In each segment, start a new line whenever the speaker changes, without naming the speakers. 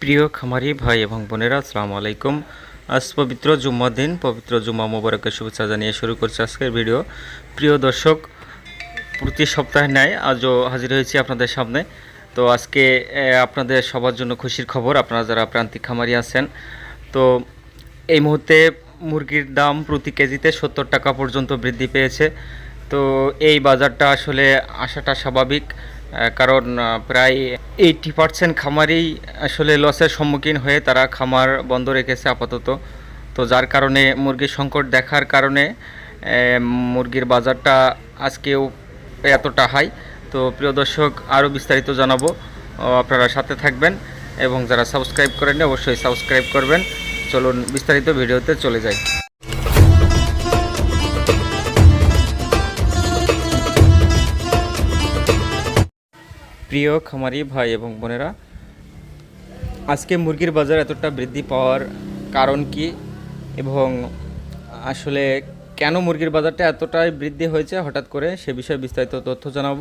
প্রিয় খামারি ভাই এবং বোনেরা, আসসালামু আলাইকুম। আজ পবিত্র জুম্মা দিন, পবিত্র জুম্মা মোবারকের শুভেচ্ছা জানিয়ে শুরু করছি আজকের ভিডিও। প্রিয় দর্শক, প্রতি সপ্তাহে ন্যায় আজও হাজির হয়েছি আপনাদের সামনে। তো আজকে আপনাদের সবার জন্য খুশির খবর, আপনারা যারা প্রান্তিক খামারি আছেন, তো এই মুহূর্তে মুরগির দাম প্রতি কেজিতে সত্তর টাকা পর্যন্ত বৃদ্ধি পেয়েছে। তো এই বাজারটা আসলে আসাটা স্বাভাবিক। কারণ প্রায় এইটি পার্সেন্ট খামারেই আসলে লসের সম্মুখীন হয়ে তারা খামার বন্ধ রেখেছে আপাতত। তো যার কারণে মুরগির সংকট দেখার কারণে মুরগির বাজারটা আজকেও এতটা হাই তো প্রিয় দর্শক আরও বিস্তারিত জানাব। আপনারা সাথে থাকবেন এবং যারা সাবস্ক্রাইব করেননি, অবশ্যই সাবস্ক্রাইব করবেন। চলুন বিস্তারিত ভিডিওতে চলে যাই। প্রিয় খামারি ভাই এবং বোনেরা, আজকে মুরগির বাজার এতটা বৃদ্ধি পাওয়ার কারণ কি এবং আসলে কেন মুরগির বাজারটা এতটাই বৃদ্ধি হয়েছে হঠাৎ করে সে বিষয়ে বিস্তারিত তথ্য জানাব।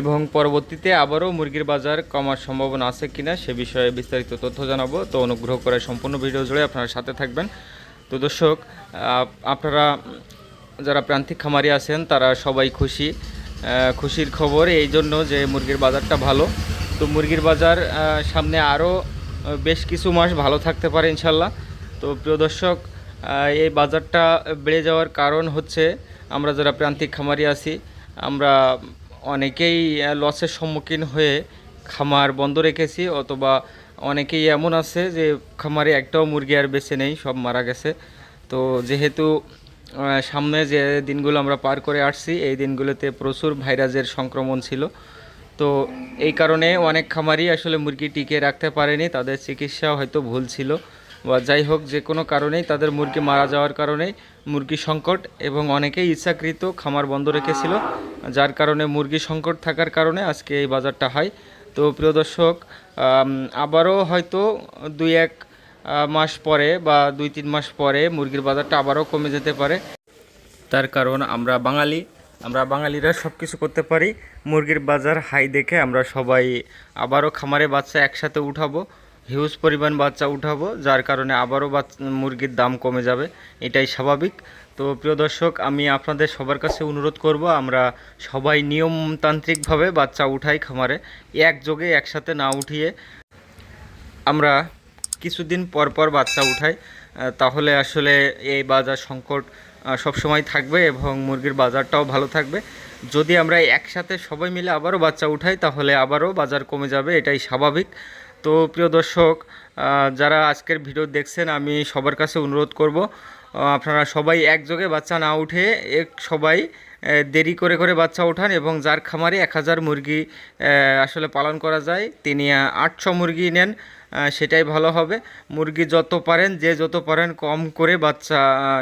এবং পরবর্তীতে আবারও মুরগির বাজার কমার সম্ভাবনা আছে কিনা সে বিষয়ে বিস্তারিত তথ্য জানাব। তো অনুগ্রহ করে সম্পূর্ণ ভিডিও জুড়ে আপনারা সাথে থাকবেন। তো দর্শক আপনারা যারা প্রান্তিক খামারি আছেন, তারা সবাই খুশি। খুশির খবর এই জন্য যে মুরগির বাজারটা ভালো। তো মুরগির বাজার সামনে আরও বেশ কিছু মাস ভালো থাকতে পারে ইনশাল্লাহ। তো প্রিয় দর্শক এই বাজারটা বেড়ে যাওয়ার কারণ হচ্ছে আমরা যারা প্রান্তিক খামারি আছি, আমরা অনেকেই লসের সম্মুখীন হয়ে খামার বন্ধ রেখেছি, অথবা অনেকেই এমন আছে যে খামারে একটাও মুরগি আর বেছে নেই, সব মারা গেছে। তো যেহেতু সামনে যে দিনগুলো আমরা পার করে আসছি, এই দিনগুলোতে প্রচুর ভাইরাসের সংক্রমণ ছিল। তো এই কারণে অনেক খামারই আসলে মুরগি টিকে রাখতে পারেনি, তাদের চিকিৎসা হয়তো ভুল ছিল। বা যাই হোক, যে কোনো কারণেই তাদের মুরগি মারা যাওয়ার কারণেই মুরগি সংকট এবং অনেকেই ইচ্ছাকৃত খামার বন্ধ রেখেছিল, যার কারণে মুরগি সংকট থাকার কারণে আজকে এই বাজারটা হয়। তো প্রিয় দর্শক আবারও হয়তো দুই এক মাস পরে বা দুই তিন মাস পরে মুরগির বাজারটা আবারও কমে যেতে পারে। তার কারণ আমরা বাঙালি, আমরা বাঙালিরা সব কিছু করতে পারি। মুরগির বাজার হাই দেখে আমরা সবাই আবারও খামারে বাচ্চা একসাথে উঠাবো হিউজ পরিমাণ বাচ্চা উঠাবো, যার কারণে আবারও মুরগির দাম কমে যাবে। এটাই স্বাভাবিক। তো প্রিয় দর্শক, আমি আপনাদের সবার কাছে অনুরোধ করব, আমরা সবাই নিয়মতান্ত্রিকভাবে বাচ্চা উঠাই খামারে, একযোগে একসাথে না উঠিয়ে আমরা কিছুদিন পর পর বাচ্চা উঠায় তাহলে আসলে এই বাজার সংকট সবসময় থাকবে এবং মুরগির বাজারটাও ভালো থাকবে। যদি আমরা একসাথে সবাই মিলে আবারও বাচ্চা উঠাই, তাহলে আবারও বাজার কমে যাবে, এটাই স্বাভাবিক। তো প্রিয় দর্শক যারা আজকের ভিডিও দেখছেন, আমি সবার কাছে অনুরোধ করব আপনারা সবাই একযোগে বাচ্চা না উঠে এক সবাই দেরি করে করে বাচ্চা ওঠান এবং যার খামারে এক হাজার মুরগি আসলে পালন করা যায়, তিনি আটশো মুরগি নেন সেটাই ভালো হবে। মুরগি যত পারেন, যে যত পারেন কম করে বাচ্চা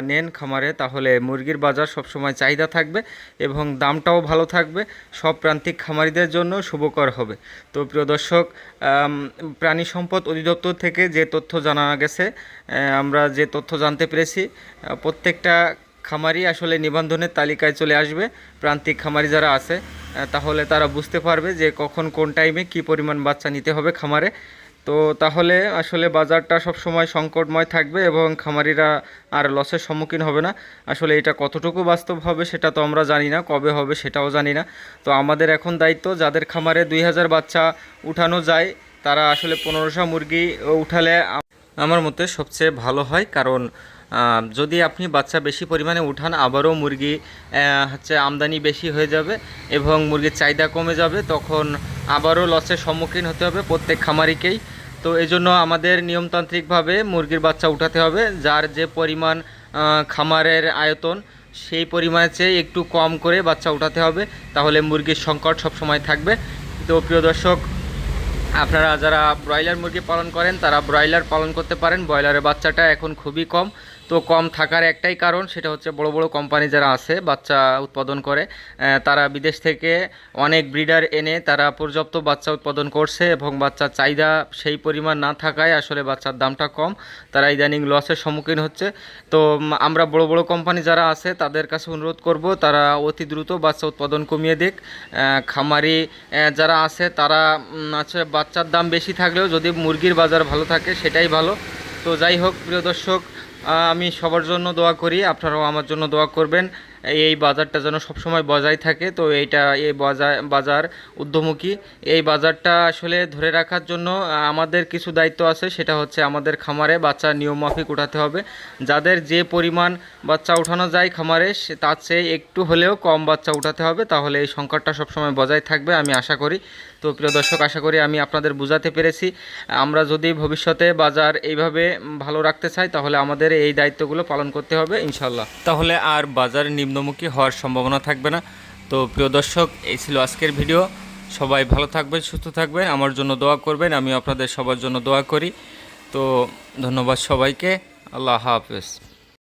নেন খামারে, তাহলে মুরগির বাজার সবসময় চাহিদা থাকবে এবং দামটাও ভালো থাকবে। সব প্রান্তিক খামারিদের জন্য শুভকর হবে। তো প্রিয় দর্শক প্রাণী সম্পদ অধিদপ্তর থেকে যে তথ্য জানা গেছে আমরা যে তথ্য জানতে পেরেছি প্রত্যেকটা খামারি আসলে নিবন্ধনের তালিকায় চলে আসবে। প্রান্তিক খামারি যারা আছে তাহলে তারা বুঝতে পারবে যে কখন কোন টাইমে কি পরিমাণ বাচ্চা নিতে হবে খামারে। তো তাহলে আসলে বাজারটা সব সময় সংকটময় থাকবে এবং খামারিরা আর লসের সম্মুখীন হবে না। আসলে এটা কতটুকু বাস্তব হবে সেটা তো আমরা জানি না, কবে হবে সেটাও জানি না। তো আমাদের এখন দায়িত্ব যাদের খামারে দুই হাজার বাচ্চা উঠানো যায়, তারা আসলে পনেরোশো মুরগি উঠালে আমার মতে সবচেয়ে ভালো হয়। কারণ যদি আপনি বাচ্চা বেশি পরিমাণে উঠান, আবারও মুরগি হচ্ছে আমদানি বেশি হয়ে যাবে এবং মুরগির চাহিদা কমে যাবে, তখন আবারও লসের সম্মুখীন হতে হবে প্রত্যেক খামারিকেই। তো এই জন্য আমাদের নিয়মতান্ত্রিকভাবে মুরগির বাচ্চা উঠাতে হবে, যার যে পরিমাণ খামারের আয়তন, সেই পরিমাণের চেয়ে একটু কম করে বাচ্চা উঠাতে হবে, তাহলে মুরগির সংকট সবসময় থাকবে। তো প্রিয় দর্শক, আপনারা যারা ব্রয়লার মুরগি পালন করেন, তারা ব্রয়লার পালন করতে পারেন। ব্রয়লারের বাচ্চাটা এখন খুবই কম। তো কম থাকার একটাই কারণ, সেটা হচ্ছে বড় বড় কোম্পানি যারা আছে, বাচ্চা উৎপাদন করে তারা বিদেশ থেকে অনেক ব্রিডার এনে তারা পর্যাপ্ত বাচ্চা উৎপাদন করছে এবং বাচ্চার চাহিদা সেই পরিমাণ না থাকায় আসলে বাচ্চার দামটা কম, তারা ইদানিং লসের সম্মুখীন হচ্ছে। তো আমরা বড় বড় কোম্পানি যারা আছে, তাদের কাছে অনুরোধ করব, তারা অতি দ্রুত বাচ্চা উৎপাদন কমিয়ে দিক। খামারি যারা আছে, তারা আছে বাচ্চার দাম বেশি থাকলেও যদি মুরগির বাজার ভালো থাকে, সেটাই ভালো। তো যাই হোক, প্রিয় দর্শক আমি সবার জন্য দোয়া করি আপনারাও আমার জন্য দোয়া করবেন। এই বাজারটা যেন সবসময় বজায় থাকে। তো এইটা এই বাজার বাজার উদ্যমুখী এই বাজারটা আসলে ধরে রাখার জন্য আমাদের কিছু দায়িত্ব আছে। সেটা হচ্ছে আমাদের খামারে বাচ্চা নিয়মমাফিক উঠাতে হবে। যাদের যে পরিমাণ বাচ্চা উঠানো যায় খামারে, সে- তার চেয়ে একটু হলেও কম বাচ্চা উঠাতে হবে। তাহলে এই সংকটটা সবসময় বজায় থাকবে, আমি আশা করি। তো প্রিয় দর্শক, আশা করি আমি আপনাদের বোঝাতে পেরেছি। আমরা যদি ভবিষ্যতে বাজার এইভাবে ভালো রাখতে চাই, তাহলে আমাদের এই দায়িত্বগুলো পালন করতে হবে ইনশাল্লাহ তাহলে আর বাজার নিম্নমুখী হওয়ার সম্ভাবনা থাকবে না। তো প্রিয় দর্শক, এই ছিল আজকের ভিডিও। সবাই ভালো থাকবেন, সুস্থ থাকবেন, আমার জন্য দোয়া করবেন আমি আপনাদের সবার জন্য দোয়া করি। তো ধন্যবাদ সবাইকে, আল্লাহ হাফেজ।